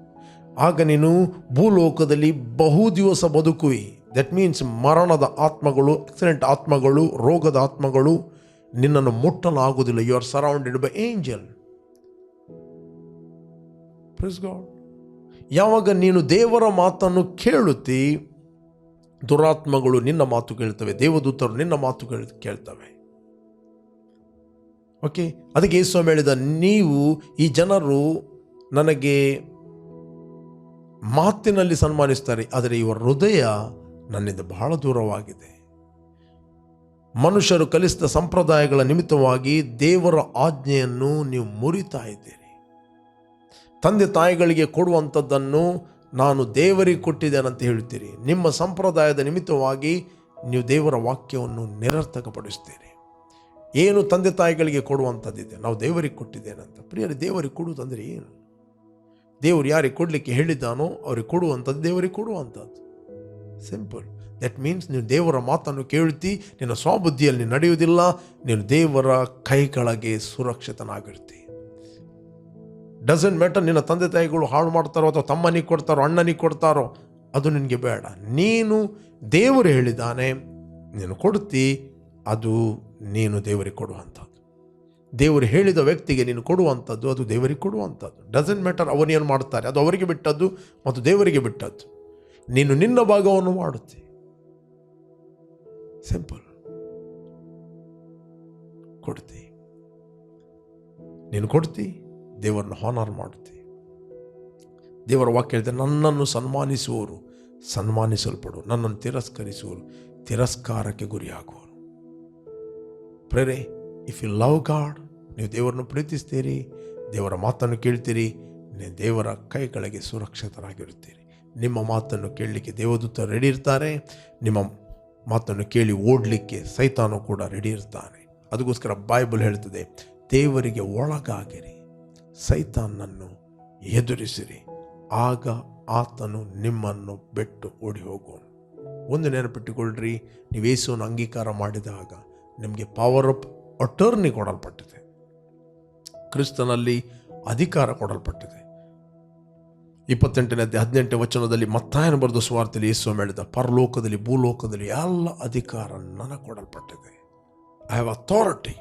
ಆಗ ನೀನು ಭೂಲೋಕದಲ್ಲಿ ಬಹು ದಿವಸ ಬದುಕುವಿ. ದಟ್ ಮೀನ್ಸ್ ಮರಣದ ಆತ್ಮಗಳು ಆಕ್ಸಿಡೆಂಟ್ ಆತ್ಮಗಳು, ರೋಗದ ಆತ್ಮಗಳು ನಿನ್ನನ್ನು ಮುಟ್ಟಲಾಗುವುದಿಲ್ಲ. You are surrounded by angel praise God ಯಾವಾಗ ನೀನು ದೇವರ ಮಾತನ್ನು ಕೇಳುತ್ತಿ, ದುರಾತ್ಮಗಳು ನಿನ್ನ ಮಾತು ಕೇಳ್ತವೆ ದೇವದೂತರು ನಿನ್ನ ಮಾತು ಕೇಳ, ಕೇಳ್ತವೆ. ಓಕೆ ಅದಕ್ಕೆ ಸ್ವಾಮಿ ಹೇಳಿದ, ನೀವು ಈ ಜನರು ನನಗೆ ಮಾತಿನಲ್ಲಿ ಸನ್ಮಾನಿಸ್ತಾರೆ ಆದರೆ ಇವರ ಹೃದಯ ನನ್ನಿಂದ ಬಹಳ ದೂರವಾಗಿದೆ. ಮನುಷ್ಯರು ಕಲಿಸಿದ ಸಂಪ್ರದಾಯಗಳ ನಿಮಿತ್ತವಾಗಿ ದೇವರ ಆಜ್ಞೆಯನ್ನು ನೀವು ಮುರಿತಾ ಇದ್ದೀರಿ. ತಂದೆ ತಾಯಿಗಳಿಗೆ ಕೊಡುವಂಥದ್ದನ್ನು ನಾನು ದೇವರಿಗೆ ಕೊಟ್ಟಿದ್ದೇನೆ ಅಂತ ಹೇಳ್ತೀರಿ. ನಿಮ್ಮ ಸಂಪ್ರದಾಯದ ನಿಮಿತ್ತವಾಗಿ ನೀವು ದೇವರ ವಾಕ್ಯವನ್ನು ನಿರರ್ಥಕಪಡಿಸ್ತೀರಿ. ಏನು ತಂದೆ ತಾಯಿಗಳಿಗೆ ಕೊಡುವಂಥದ್ದಿದೆ? ನಾವು ದೇವರಿಗೆ ಕೊಟ್ಟಿದ್ದೇನಂತ ಪ್ರಿಯರಿ, ದೇವರಿಗೆ ಕೊಡುವುದಂದರೆ ಏನು? ದೇವರು ಯಾರಿಗೆ ಕೊಡಲಿಕ್ಕೆ ಹೇಳಿದ್ದಾನೋ, ಅವ್ರಿಗೆ ಕೊಡುವಂಥದ್ದು ದೇವರಿಗೆ ಕೊಡುವಂಥದ್ದು. ಸಿಂಪಲ್ ದಟ್ ಮೀನ್ಸ್ ನೀನು ದೇವರ ಮಾತನ್ನು ಕೇಳ್ತಿ ನಿನ್ನ ಸ್ವಬುದ್ಧಿಯಲ್ಲಿ ನಡೆಯುವುದಿಲ್ಲ, ನೀನು ದೇವರ ಕೈ ಕೆಳಗೆ ಸುರಕ್ಷಿತನಾಗಿರ್ತಿ ಡಸಂಟ್ ಮ್ಯಾಟರ್ ನಿನ್ನ ತಂದೆ ತಾಯಿಗಳು ಹಾಳು ಮಾಡ್ತಾರೋ ಅಥವಾ ತಮ್ಮನಿಗೆ ಕೊಡ್ತಾರೋ, ಅಣ್ಣನಿಗೆ ಕೊಡ್ತಾರೋ, ಅದು ನಿನಗೆ ಬೇಡ. ನೀನು ದೇವರು ಹೇಳಿದ್ದಾನೆ, ನೀನು ಕೊಡ್ತಿ ಅದು ನೀನು ದೇವರಿಗೆ ಕೊಡುವಂಥದ್ದು. ದೇವರು ಹೇಳಿದ ವ್ಯಕ್ತಿಗೆ ನೀನು ಕೊಡುವಂಥದ್ದು, ಅದು ದೇವರಿಗೆ ಕೊಡುವಂಥದ್ದು. ಡಸಂಟ್ ಮ್ಯಾಟರ್ ಅವನೇನು ಮಾಡ್ತಾರೆ, ಅದು ಅವರಿಗೆ ಬಿಟ್ಟದ್ದು ಮತ್ತು ದೇವರಿಗೆ ಬಿಟ್ಟದ್ದು. ನೀನು ನಿನ್ನ ಭಾಗವನ್ನು ಮಾಡುತ್ತಿ. ಸಿಂಪಲ್ ಕೊಡ್ತಿ. ನೀನು ಕೊಡ್ತಿ, ದೇವರನ್ನ ಹಾನರ್ ಮಾಡ್ತಿ. ದೇವರ ವಾಕ್ಯ ಹೇಳ್ತಾರೆ ನನ್ನನ್ನು ಸನ್ಮಾನಿಸುವವರು ಸನ್ಮಾನಿಸಲ್ಪಡು ನನ್ನನ್ನು ತಿರಸ್ಕರಿಸುವರು ತಿರಸ್ಕಾರಕ್ಕೆ ಗುರಿಯಾಗುವರು ಪ್ರೇರೆ ಇಫ್ ಯು ಲವ್ ಗಾಡ್ ನೀವು ದೇವರನ್ನು ಪ್ರೀತಿಸ್ತೀರಿ, ದೇವರ ಮಾತನ್ನು ಕೇಳ್ತೀರಿ, ನೀವು ದೇವರ ಕೈಗಳಿಗೆ ಸುರಕ್ಷಿತರಾಗಿರುತ್ತೀರಿ. ನಿಮ್ಮ ಮಾತನ್ನು ಕೇಳಲಿಕ್ಕೆ ದೇವದೂತ ರೆಡಿ ಇರ್ತಾರೆ, ನಿಮ್ಮ ಮಾತನ್ನು ಕೇಳಿ ಓಡಲಿಕ್ಕೆ ಸೈತಾನು ಕೂಡ ರೆಡಿ ಇರ್ತಾನೆ. ಅದಕ್ಕೋಸ್ಕರ ಬೈಬಲ್ ಹೇಳ್ತದೆ, ದೇವರಿಗೆ ಒಳಗಾಗಿರಿ, ಸೈತಾನನ್ನು ಎದುರಿಸಿರಿ, ಆಗ ಆತನು ನಿಮ್ಮನ್ನು ಬಿಟ್ಟು ಓಡಿ ಹೋಗುವನು. ಒಂದು ನೆನಪಿಟ್ಟುಕೊಳ್ಳ್ರಿ ನೀವು ಯೇಸುವನ್ನು ಅಂಗೀಕಾರ ಮಾಡಿದಾಗ ನಿಮಗೆ ಪವರ್ ಅಪ್ ಅಟರ್ನಿ ಕೊಡಲ್ಪಟ್ಟಿದೆ. ಕ್ರಿಸ್ತನಲ್ಲಿ ಅಧಿಕಾರ ಕೊಡಲ್ಪಟ್ಟಿದೆ. ಇಪ್ಪತ್ತೆಂಟನೇ ಹದಿನೆಂಟನೇ ವಚನದಲ್ಲಿ ಮತ್ತಾಯನ ಬರೆದ ಸ್ವಾರ್ಥದಲ್ಲಿ ಯೇಸು ಹೇಳಿದ, ಪರಲೋಕದಲ್ಲಿ, ಭೂಲೋಕದಲ್ಲಿ ಎಲ್ಲ ಅಧಿಕಾರ ನನ ಕೊಡಲ್ಪಟ್ಟಿದೆ. ಐ ಹ್ಯಾವ್ ಅಥಾರಿಟಿ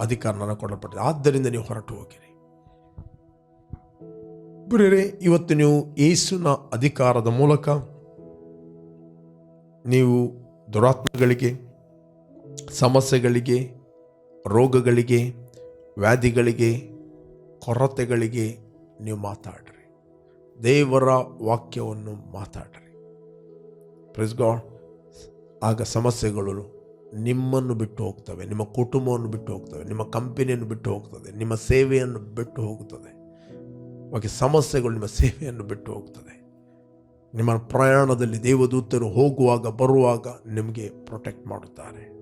ಅಧಿಕಾರ ನನಗೆ ಕೊಡಲ್ಪಟ್ಟಿದೆ. ಆದ್ದರಿಂದ ನೀವು ಹೊರಟು ಹೋಗಿರಿ. ಪ್ರಿಯರೇ, ಇವತ್ತು ನೀವು ಯೇಸುನ ಅಧಿಕಾರದ ಮೂಲಕ ನೀವು ದುರಾತ್ಮಗಳಿಗೆ, ಸಮಸ್ಯೆಗಳಿಗೆ, ರೋಗಗಳಿಗೆ, ವ್ಯಾಧಿಗಳಿಗೆ, ಕೊರತೆಗಳಿಗೆ ನೀವು ಮಾತಾಡ್ರಿ. ದೇವರ ವಾಕ್ಯವನ್ನು ಮಾತಾಡ್ರಿ. ಪ್ರೆಸ್ ಗಾಡ್ ಆಗ ಸಮಸ್ಯೆಗಳು ನಿಮ್ಮನ್ನು ಬಿಟ್ಟು ಹೋಗ್ತವೆ, ನಿಮ್ಮ ಕುಟುಂಬವನ್ನು ಬಿಟ್ಟು ಹೋಗ್ತವೆ, ನಿಮ್ಮ ಕಂಪನಿಯನ್ನು ಬಿಟ್ಟು ಹೋಗ್ತದೆ, ನಿಮ್ಮ ಸೇವೆಯನ್ನು ಬಿಟ್ಟು ಹೋಗುತ್ತದೆ ಹಾಗೆ ಸಮಸ್ಯೆಗಳು ನಿಮ್ಮ ಸೇವೆಯನ್ನು ಬಿಟ್ಟು ಹೋಗ್ತದೆ. ನಿಮ್ಮ ಪ್ರಯಾಣದಲ್ಲಿ ದೇವದೂತರು ಹೋಗುವಾಗ, ಬರುವಾಗ ನಿಮಗೆ ಪ್ರೊಟೆಕ್ಟ್ ಮಾಡುತ್ತಾರೆ.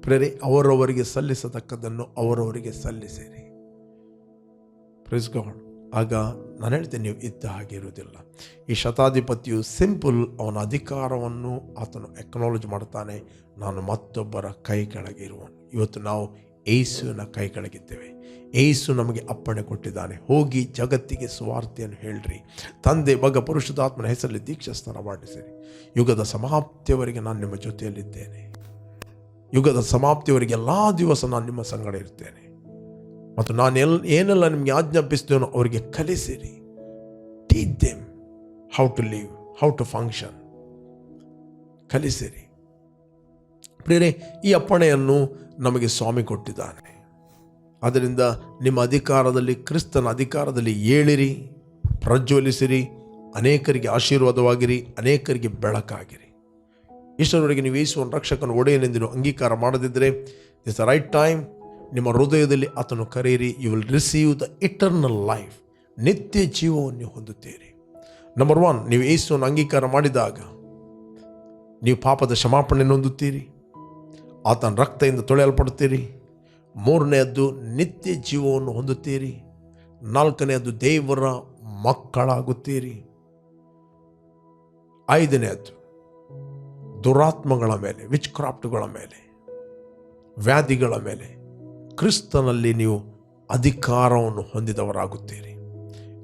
ಪ್ರೇರಿ ಅವರವರಿಗೆ ಸಲ್ಲಿಸತಕ್ಕದ್ದನ್ನು ಅವರವರಿಗೆ ಸಲ್ಲಿಸಿರಿ. ಪ್ರೆಸ್ ಗಾಡ್ ಆಗ ನಾನು ಹೇಳ್ತೇನೆ ನೀವು ಇದ್ದ ಹಾಗೆ ಇರುವುದಿಲ್ಲ. ಈ ಶತಾಧಿಪತಿಯು ಸಿಂಪಲ್ ಅವನ ಅಧಿಕಾರವನ್ನು ಆತನು ಎಕ್ನಾಲಜ್ ಮಾಡ್ತಾನೆ ನಾನು ಮತ್ತೊಬ್ಬರ ಕೈ ಕೆಳಗೆ ಇವತ್ತು ನಾವು ಏಸುವಿನ ಕೈ ಕೆಳಗಿದ್ದೇವೆ ಏಸು ನಮಗೆ ಅಪ್ಪಣೆ ಕೊಟ್ಟಿದ್ದಾನೆ. ಹೋಗಿ ಜಗತ್ತಿಗೆ ಸುವಾರ್ತೆಯನ್ನು ಹೇಳ್ರಿ. ತಂದೆ ಬಗ ಪುರುಷದಾತ್ಮನ ಹೆಸರಲ್ಲಿ ದೀಕ್ಷಾಸ್ಥಾನ ಮಾಡಿಸಿರಿ. ಯುಗದ ಸಮಾಪ್ತಿಯವರೆಗೆ ನಾನು ನಿಮ್ಮ ಜೊತೆಯಲ್ಲಿದ್ದೇನೆ. ಯುಗದ ಸಮಾಪ್ತಿಯವರೆಗೆ ಎಲ್ಲ ದಿವಸ ನಾನು ನಿಮ್ಮ ಸಂಗಡ ಇರ್ತೇನೆ ಮತ್ತು ನಾನು ಎಲ್, ಏನೆಲ್ಲ ನಿಮಗೆ ಆಜ್ಞಾಪಿಸ್ತೇನೋ ಅವರಿಗೆ ಕಲಿಸಿರಿ. Teach them how to live how to function ಕಲಿಸಿರಿ. ಪ್ರೇರೆ ಈ ಅಪ್ಪಣೆಯನ್ನು ನಮಗೆ ಸ್ವಾಮಿ ಕೊಟ್ಟಿದ್ದಾನೆ. ಅದರಿಂದ ನಿಮ್ಮ ಅಧಿಕಾರದಲ್ಲಿ, ಕ್ರಿಸ್ತನ ಅಧಿಕಾರದಲ್ಲಿ ಏಳಿರಿ, ಪ್ರಜ್ವಲಿಸಿರಿ, ಅನೇಕರಿಗೆ ಆಶೀರ್ವಾದವಾಗಿರಿ, ಅನೇಕರಿಗೆ ಬೆಳಕಾಗಿರಿ. ಇಷ್ಟರವರೆಗೆ ನೀವು ಯೇಸುವನ್ನು ರಕ್ಷಕನ ಒಡೆಯನೆಂದು ಅಂಗೀಕಾರ ಮಾಡದಿದ್ದರೆ ಇಟ್ಸ್ ದ ರೈಟ್ ಟೈಮ್ ನಿಮ್ಮ ಹೃದಯದಲ್ಲಿ ಆತನು ಕರೆಯಿರಿ you will receive the eternal life ನಿತ್ಯ ಜೀವವನ್ನು ಹೊಂದುತ್ತೀರಿ. ನಂಬರ್ ಒನ್ ನೀವು ಯೇಸುವನ್ನು ಅಂಗೀಕಾರ ಮಾಡಿದಾಗ ನೀವು ಪಾಪದ ಕ್ಷಮಾಪಣೆಯನ್ನು ಹೊಂದುತ್ತೀರಿ. ಆತನ ರಕ್ತದಿಂದ ತೊಳೆಯಲ್ಪಡುತ್ತೀರಿ. ಮೂರನೆಯದ್ದು, ನಿತ್ಯ ಜೀವವನ್ನು ಹೊಂದುತ್ತೀರಿ. ನಾಲ್ಕನೆಯದ್ದು, ದೇವರ ಮಕ್ಕಳಾಗುತ್ತೀರಿ. ಐದನೆಯದ್ದು, ದುರಾತ್ಮಗಳ ಮೇಲೆ ವಿಚ್ ಕ್ರಾಫ್ಟ್ಗಳ ಮೇಲೆ, ವ್ಯಾಧಿಗಳ ಮೇಲೆ ಕ್ರಿಸ್ತನಲ್ಲಿ ನೀವು ಅಧಿಕಾರವನ್ನು ಹೊಂದಿದವರಾಗುತ್ತೀರಿ.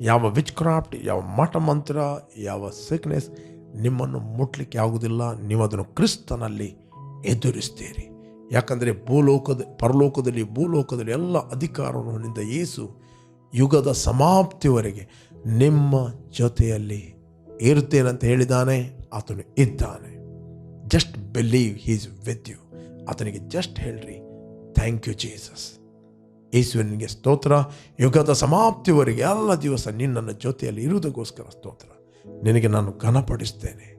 ಯಾವ ವಿಚ್ ಕ್ರಾಫ್ಟ್ ಯಾವ ಮಠ ಮಂತ್ರ, ಯಾವ ಸಿಕ್ನೆಸ್ ನಿಮ್ಮನ್ನು ಮುಟ್ಲಿಕ್ಕೆ ಆಗುವುದಿಲ್ಲ. ನೀವು ಅದನ್ನು ಕ್ರಿಸ್ತನಲ್ಲಿ ಎದುರಿಸ್ತೀರಿ. ಯಾಕಂದರೆ ಭೂಲೋಕದ, ಪರಲೋಕದಲ್ಲಿ, ಭೂಲೋಕದಲ್ಲಿ ಎಲ್ಲ ಅಧಿಕಾರವನ್ನು ಹೊಂದಿದ್ದ ಯೇಸು ಯುಗದ ಸಮಾಪ್ತಿವರೆಗೆ ನಿಮ್ಮ ಜೊತೆಯಲ್ಲಿ ಇರ್ತೇನಂತ ಹೇಳಿದ್ದಾನೆ. ಆತನು ಇದ್ದಾನೆ. Just believe he's with you ಆತನಿಗೆ ಜಸ್ಟ್ ಹೇಳ್ರಿ. ಥ್ಯಾಂಕ್ ಯು ಜೀಸಸ್ ಯೇಸುವಿನಿಗೆ ಸ್ತೋತ್ರ. ಯುಗದ ಸಮಾಪ್ತಿವರೆಗೆ ಎಲ್ಲ ದಿವಸ ನಿನ್ನ ಜೊತೆಯಲ್ಲಿ ಇರುವುದಕ್ಕೋಸ್ಕರ ಸ್ತೋತ್ರ. ನಿನಗೆ ನಾನು ಘನಪಡಿಸ್ತೇನೆ.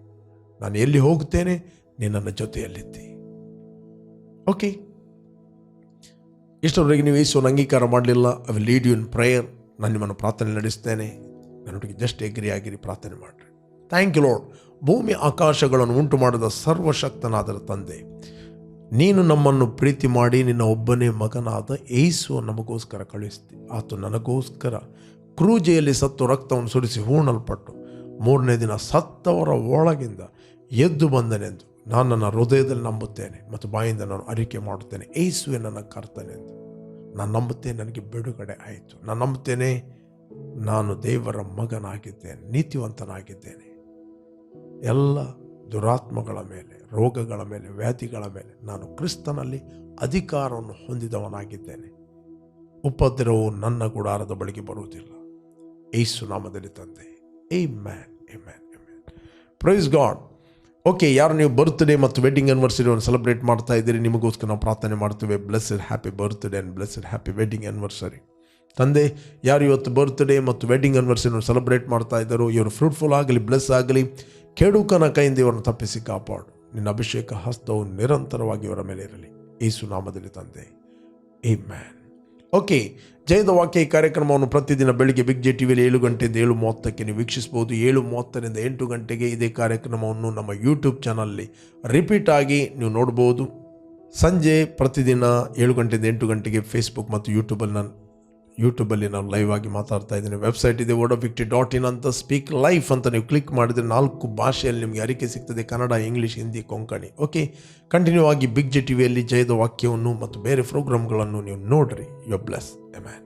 ನಾನು ಎಲ್ಲಿ ಹೋಗುತ್ತೇನೆ? ನಿನ್ನನ್ನು ಜೊತೆಯಲ್ಲಿದ್ದಿ ಓಕೆ ಇಷ್ಟರವರೆಗೆ ನೀವು ಯೇಸುವನ್ನು ಅಂಗೀಕಾರ ಮಾಡಲಿಲ್ಲ. I will lead you in prayer ನಾನು ನಿಮ್ಮನ್ನು ಪ್ರಾರ್ಥನೆ ನಡೆಸ್ತೇನೆ. ನನ್ನೊಟ್ಟಿಗೆ ಜಸ್ಟ್ ಆಗಿರಿ ಪ್ರಾರ್ಥನೆ ಮಾಡಿರಿ. ಥ್ಯಾಂಕ್ ಯು ಲೋಡ್ ಭೂಮಿ ಆಕಾಶಗಳನ್ನು ಉಂಟು ಮಾಡಿದ ಸರ್ವಶಕ್ತನಾದರ ತಂದೆ. ನೀನು ನಮ್ಮನ್ನು ಪ್ರೀತಿ ಮಾಡಿ ನಿನ್ನ ಒಬ್ಬನೇ ಮಗನಾದ ಏಸು ನಮಗೋಸ್ಕರ ಕಳುಹಿಸ್ತಿ. ಆತ ನನಗೋಸ್ಕರ ಕ್ರೂಜೆಯಲ್ಲಿ ಸತ್ತು ರಕ್ತವನ್ನು ಸುರಿಸಿ ಹೂಣಲ್ಪಟ್ಟು ಮೂರನೇ ದಿನ ಸತ್ತವರ ಒಳಗಿಂದ ಎದ್ದು ಬಂದನೆಂದು ನಾನು ನನ್ನ ಹೃದಯದಲ್ಲಿ ನಂಬುತ್ತೇನೆ ಮತ್ತು ಬಾಯಿಂದ ನಾನು ಅರಿಕೆ ಮಾಡುತ್ತೇನೆ. ಏಸುವೆ ನನ್ನ ಕರ್ತನೆಂದು. ನಾನು ನಂಬುತ್ತೇನೆ, ನನಗೆ ಬಿಡುಗಡೆ ಆಯಿತು. ನಾನು ನಂಬುತ್ತೇನೆ, ನಾನು ದೇವರ ಮಗನಾಗಿದ್ದೇನೆ, ನೀತಿವಂತನಾಗಿದ್ದೇನೆ. ಎಲ್ಲ ದುರಾತ್ಮಗಳ ಮೇಲೆ ರೋಗಗಳ ಮೇಲೆ, ವ್ಯಾಧಿಗಳ ಮೇಲೆ ನಾನು ಕ್ರಿಸ್ತನಲ್ಲಿ ಅಧಿಕಾರವನ್ನು ಹೊಂದಿದವನಾಗಿದ್ದೇನೆ. ಉಪದ್ರವವು ನನ್ನ ಗುಡಾರದ ಬಳಿಗೆ ಬರುವುದಿಲ್ಲ. ಏಸು ನಾಮದಲ್ಲಿ ತಂದೆ. Amen amen amen praise God okay ಯಾರು ನೀವು ಬರ್ತ್ಡೇ ಮತ್ತು ವೆಡ್ಡಿಂಗ್ ಆ್ಯನಿವರ್ಸರಿಯನ್ನು ಸೆಲೆಬ್ರೇಟ್ ಮಾಡ್ತಾ ಇದ್ದೀರಿ, ನಿಮಗೋಸ್ಕರ ನಾವು ಪ್ರಾರ್ಥನೆ ಮಾಡ್ತೇವೆ. Blessed happy birthday and blessed happy wedding anniversary ತಂದೆ, ಯಾರು ಇವತ್ತು ಬರ್ತ್ಡೇ ಮತ್ತು ವೆಡ್ಡಿಂಗ್ ಆನಿವರ್ಸರಿಯನ್ನು ಸೆಲೆಬ್ರೇಟ್ ಮಾಡ್ತಾ ಇದ್ದಾರೋ, ಇವರು ಫ್ರೂಟ್ಫುಲ್ ಆಗಲಿ ಬ್ಲೆಸ್ ಆಗಲಿ, ಕೆಡುಕನ ಕೈಯಿಂದ ಇವರನ್ನು ತಪ್ಪಿಸಿ ಕಾಪಾಡು. ನಿನ್ನ ಅಭಿಷೇಕ ಹಸ್ತವು ನಿರಂತರವಾಗಿ ಅವರ ಮೇಲೆ ಇರಲಿ. ಯೇಸು ನಾಮದಲ್ಲಿ ತಂದೆ. ಏ ಮ್ಯಾನ್ ಓಕೆ ಜಯದ ವಾಕ್ಯ ಈ ಕಾರ್ಯಕ್ರಮವನ್ನು ಪ್ರತಿದಿನ ಬೆಳಿಗ್ಗೆ ಬಿಗ್ ಜೆ ಟಿವಿಯಲ್ಲಿ ಏಳು ಗಂಟೆಯಿಂದ ಏಳು ಮೂವತ್ತಕ್ಕೆ ನೀವು ವೀಕ್ಷಿಸಬಹುದು. ಏಳು ಮೂವತ್ತರಿಂದ ಎಂಟು ಗಂಟೆಗೆ ಇದೇ ಕಾರ್ಯಕ್ರಮವನ್ನು ನಮ್ಮ ಯೂಟ್ಯೂಬ್ ಚಾನಲ್ಲಿ ರಿಪೀಟ್ ಆಗಿ ನೀವು ನೋಡ್ಬೋದು. ಸಂಜೆ ಪ್ರತಿದಿನ ಏಳು ಗಂಟೆಯಿಂದ ಎಂಟು ಗಂಟೆಗೆ ಫೇಸ್ಬುಕ್ ಮತ್ತು ಯೂಟ್ಯೂಬಲ್ಲಿ ನಾನು ಯೂಟ್ಯೂಬಲ್ಲಿ ನಾನು ಲೈವ್ ಆಗಿ ಮಾತಾಡ್ತಾ ಇದ್ದೀನಿ. ವೆಬ್ಸೈಟ್ ಇದೆ ಓಡೋ ಆಫ್ ವಿಕ್ಟಿ ಡಾಟ್ ಇನ್ ಅಂತ ಸ್ಪೀಕ್ ಲೈಫ್ ಅಂತ ನೀವು ಕ್ಲಿಕ್ ಮಾಡಿದರೆ ನಾಲ್ಕು ಭಾಷೆಯಲ್ಲಿ ನಿಮಗೆ ಅರಿಕೆ ಸಿಗ್ತದೆ. Kannada English Hindi Konkani okay continue ಆಗಿ ಬಿಗ್ ಜೆ ಟಿವಿಯಲ್ಲಿ ಜಯದ ವಾಕ್ಯವನ್ನು ಮತ್ತು ಬೇರೆ ಪ್ರೋಗ್ರಾಮ್ಗಳನ್ನು ನೀವು ನೋಡಿರಿ. You bless A man